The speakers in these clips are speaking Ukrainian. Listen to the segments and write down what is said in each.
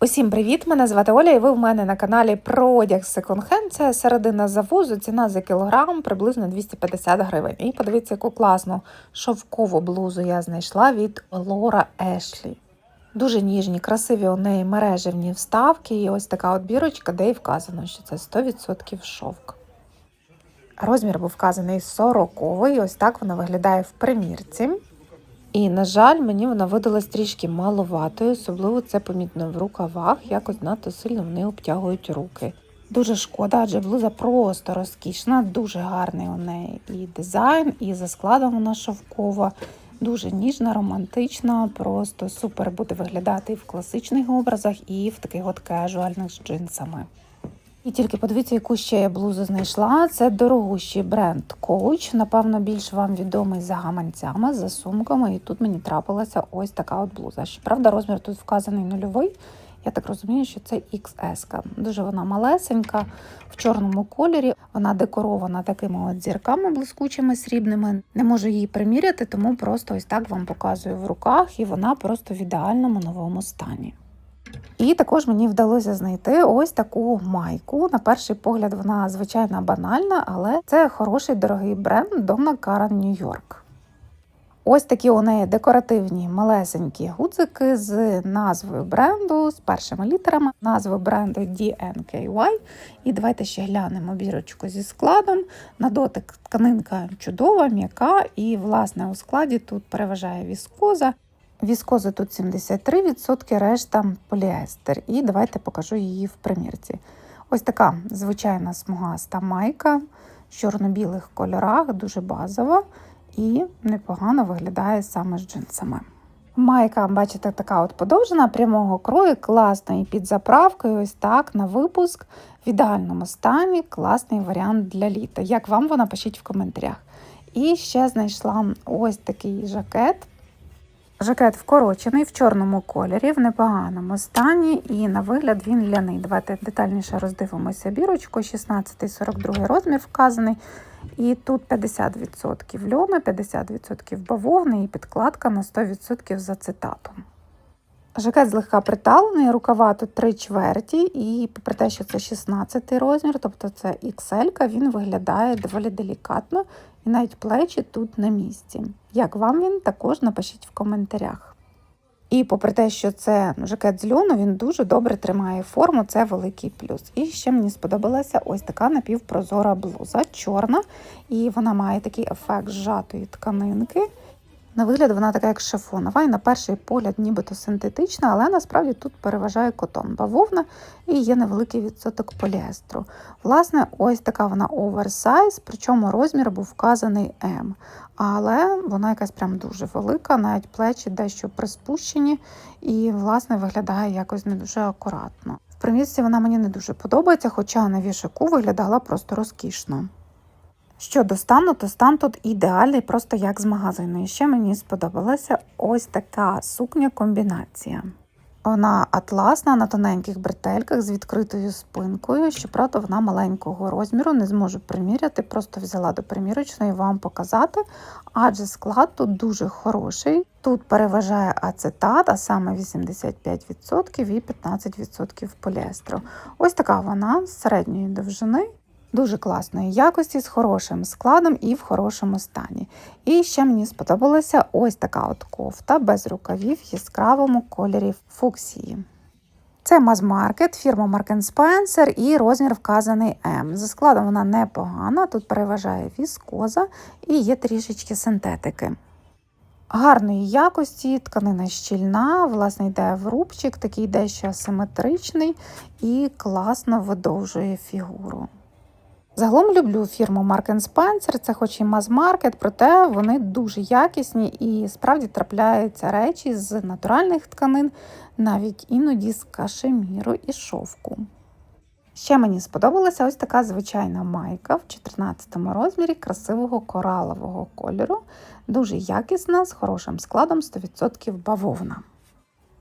Усім привіт! Мене звати Оля, і ви в мене на каналі про одяг секонд-хенд. Це середина завозу, ціна за кілограм приблизно 250 гривень. І подивіться, яку класну шовкову блузу я знайшла від Лора Ешлі. Дуже ніжні, красиві у неї мережевні вставки, і ось така от бірочка, де й вказано, що це 100% шовк. Розмір був вказаний 40 ось так вона виглядає в примірці. І, на жаль, мені вона видалась трішки маловатою, особливо це помітно в рукавах, якось надто сильно вони обтягують руки. Дуже шкода, адже блуза просто розкішна, дуже гарний у неї і дизайн, і за складом вона шовкова, дуже ніжна, романтична, просто супер буде виглядати і в класичних образах, і в таких от кежуальних з джинсами. І тільки подивіться, яку ще я блузу знайшла. Це дорогущий бренд Coach. Напевно, більш вам відомий за гаманцями, за сумками. І тут мені трапилася ось така от блуза. Щоправда, розмір тут вказаний нульовий. Я так розумію, що це XS. Дуже вона малесенька, в чорному кольорі. Вона декорована такими от зірками блискучими срібними. Не можу її приміряти, тому просто ось так вам показую в руках, і вона просто в ідеальному новому стані. І також мені вдалося знайти ось таку майку. На перший погляд, вона звичайно банальна, але це хороший дорогий бренд Donna Karan New York. Ось такі у неї декоративні малесенькі гудзики з назвою бренду, з першими літерами, назви бренду DNKY. І давайте ще глянемо бірочку зі складом. На дотик тканинка чудова, м'яка, і, власне, у складі тут переважає віскоза. Віскози тут 73%, решта поліестер. І давайте покажу її в примірці. Ось така звичайна смугаста майка в чорно-білих кольорах, дуже базова і непогано виглядає саме з джинсами. Майка, бачите, така от подовжена, прямого крою, класної під заправкою, ось так на випуск в ідеальному стані, класний варіант для літа. Як вам вона пишіть в коментарях. І ще знайшла ось такий жакет. Жакет вкорочений в чорному кольорі, в непоганому стані, і на вигляд він ляний. Давайте детальніше роздивимося бірочку. 16-42 розмір вказаний. І тут 50% льону, 50% бавовни і підкладка на 100% за цитатом. Жакет злегка приталений, рукава тут 3 чверті, і попри те, що це 16 розмір, тобто це XL, він виглядає доволі делікатно, і навіть плечі тут на місці. Як вам він, також напишіть в коментарях. І попри те, що це жакет з льону, він дуже добре тримає форму, це великий плюс. І ще мені сподобалася ось така напівпрозора блуза, чорна, і вона має такий ефект зжатої тканинки. На вигляд вона така, як шифонова, і на перший погляд, нібито синтетична, але насправді тут переважає котон бавовна і є невеликий відсоток поліестру. Власне, ось така вона оверсайз, причому розмір був вказаний М. Але вона якась прям дуже велика, навіть плечі дещо приспущені, і, власне, виглядає якось не дуже акуратно. В примірці вона мені не дуже подобається, хоча на вішаку виглядала просто розкішно. Щодо стану, то стан тут ідеальний, просто як з магазину. І ще мені сподобалася ось така сукня-комбінація. Вона атласна на тоненьких бретельках з відкритою спинкою. Щоправда, вона маленького розміру, не зможу приміряти, просто взяла до примірочної вам показати, адже склад тут дуже хороший. Тут переважає ацетат, а саме 85% і 15% поліестру. Ось така вона з середньої довжини. Дуже класної якості, з хорошим складом і в хорошому стані. І ще мені сподобалася ось така от кофта без рукавів в яскравому кольорі фуксії. Це мазмаркет, фірма Mark Spencer і розмір вказаний М. За складом вона непогана, тут переважає віскоза і є трішечки синтетики. Гарної якості, тканина щільна, власне, йде в рубчик, такий дещо асиметричний і класно видовжує фігуру. Загалом люблю фірму Mark Spencer, це хоч і маз-маркет, проте вони дуже якісні і справді трапляються речі з натуральних тканин, навіть іноді з кашеміру і шовку. Ще мені сподобалася ось така звичайна майка в 14 розмірі красивого коралового кольору, дуже якісна, з хорошим складом 100% бавовна.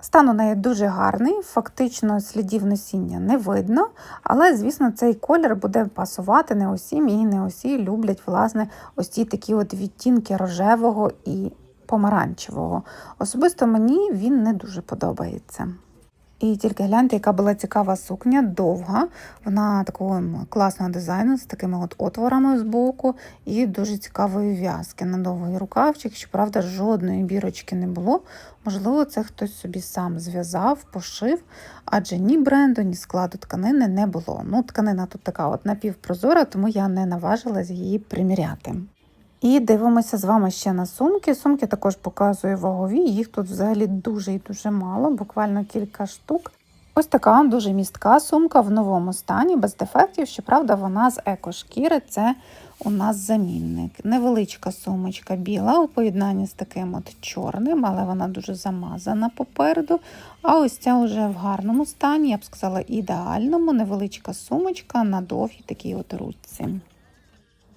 Стан у неї дуже гарний, фактично слідів носіння не видно, але, звісно, цей колір буде пасувати не усім і не усі люблять власне, ось ці такі от відтінки рожевого і помаранчевого. Особисто мені він не дуже подобається. І тільки гляньте, яка була цікава сукня, довга. Вона такого класного дизайну з такими от отворами з боку і дуже цікавої в'язки на довгий рукавчик. Щоправда, жодної бірочки не було. Можливо, це хтось собі сам зв'язав, пошив, адже ні бренду, ні складу тканини не було. Ну, тканина тут така от напівпрозора, тому я не наважилась її приміряти. І дивимося з вами ще на сумки. Сумки також показую вагові, їх тут взагалі дуже і дуже мало, буквально кілька штук. Ось така дуже містка сумка в новому стані, без дефектів. Щоправда, вона з екошкіри, це у нас замінник. Невеличка сумочка біла у поєднанні з таким от чорним, але вона дуже замазана попереду. А ось ця вже в гарному стані, я б сказала, ідеальному, невеличка сумочка на довгій такій от ручці.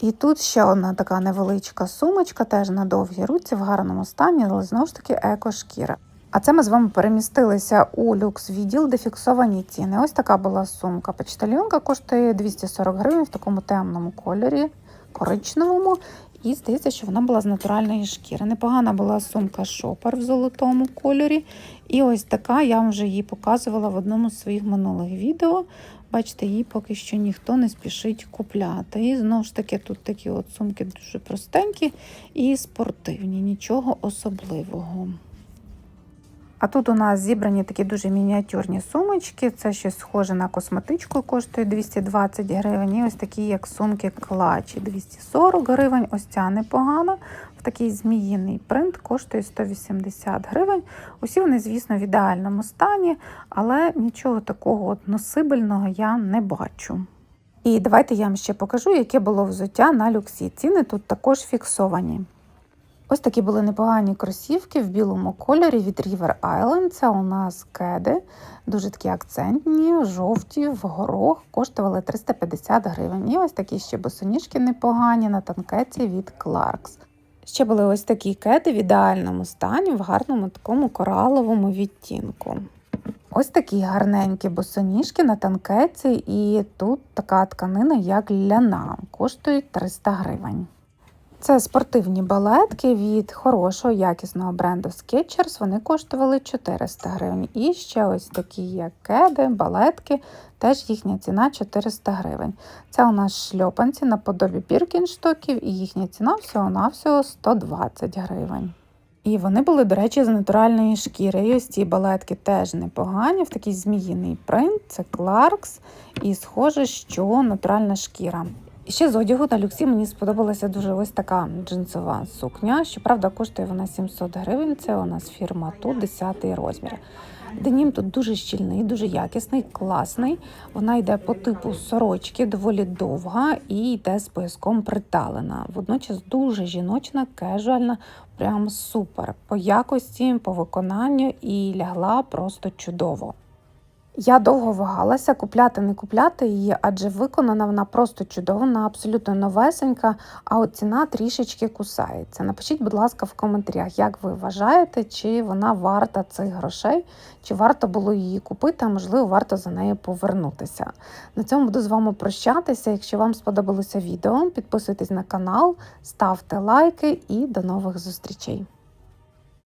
І тут ще одна така невеличка сумочка, теж на довгій руці, в гарному стані, але знову ж таки екошкіра. А це ми з вами перемістилися у люкс відділ, де фіксовані ціни. Ось така була сумка. Почтальонка коштує 240 гривень в такому темному кольорі, коричневому. І здається, що вона була з натуральної шкіри. Непогана була сумка шопер в золотому кольорі. І ось така, я вам вже її показувала в одному з своїх минулих відео. Бачите, її поки що ніхто не спішить купляти. І знову ж таки, тут такі от сумки дуже простенькі і спортивні, нічого особливого. А тут у нас зібрані такі дуже мініатюрні сумочки. Це щось схоже на косметичку, коштує 220 гривень. І ось такі, як сумки клачі, 240 гривень. Ось ця непогана. В такий зміїний принт коштує 180 гривень. Усі вони, звісно, в ідеальному стані, але нічого такого от носибельного я не бачу. І давайте я вам ще покажу, яке було взуття на люксі. Ціни тут також фіксовані. Ось такі були непогані кросівки в білому кольорі від River Island. Це у нас кеди, дуже такі акцентні, жовті, в горох, коштували 350 гривень. І ось такі ще босоніжки непогані на танкеті від Clarks. Ще були ось такі кеди в ідеальному стані, в гарному такому кораловому відтінку. Ось такі гарненькі босоніжки на танкеці, і тут така тканина, як ляна, коштують 300 гривень. Це спортивні балетки від хорошого якісного бренду Skechers. Вони коштували 400 гривень. І ще ось такі як кеди, балетки, теж їхня ціна 400 гривень. Це у нас шльопанці наподобі біркінштоків, і їхня ціна всього-навсього 120 гривень. І вони були, до речі, з натуральної шкіри. І ось ці балетки теж непогані, в такий зміїний принт, це Clarks, і схоже, що натуральна шкіра. Ще з одягу на люксі мені сподобалася дуже ось така джинсова сукня. Щоправда, коштує вона 700 гривень. Це у нас фірма тут 10 розмір. Денім тут дуже щільний, дуже якісний, класний. Вона йде по типу сорочки, доволі довга і йде з пояском приталена. Водночас дуже жіночна, кежуальна, прям супер. По якості, по виконанню і лягла просто чудово. Я довго вагалася, купляти, не купляти її, адже виконана вона просто чудово, вона абсолютно новесенька, а от ціна трішечки кусається. Напишіть, будь ласка, в коментарях, як ви вважаєте, чи вона варта цих грошей, чи варто було її купити, а можливо, варто за нею повернутися. На цьому буду з вами прощатися. Якщо вам сподобалося відео, підписуйтесь на канал, ставте лайки і до нових зустрічей.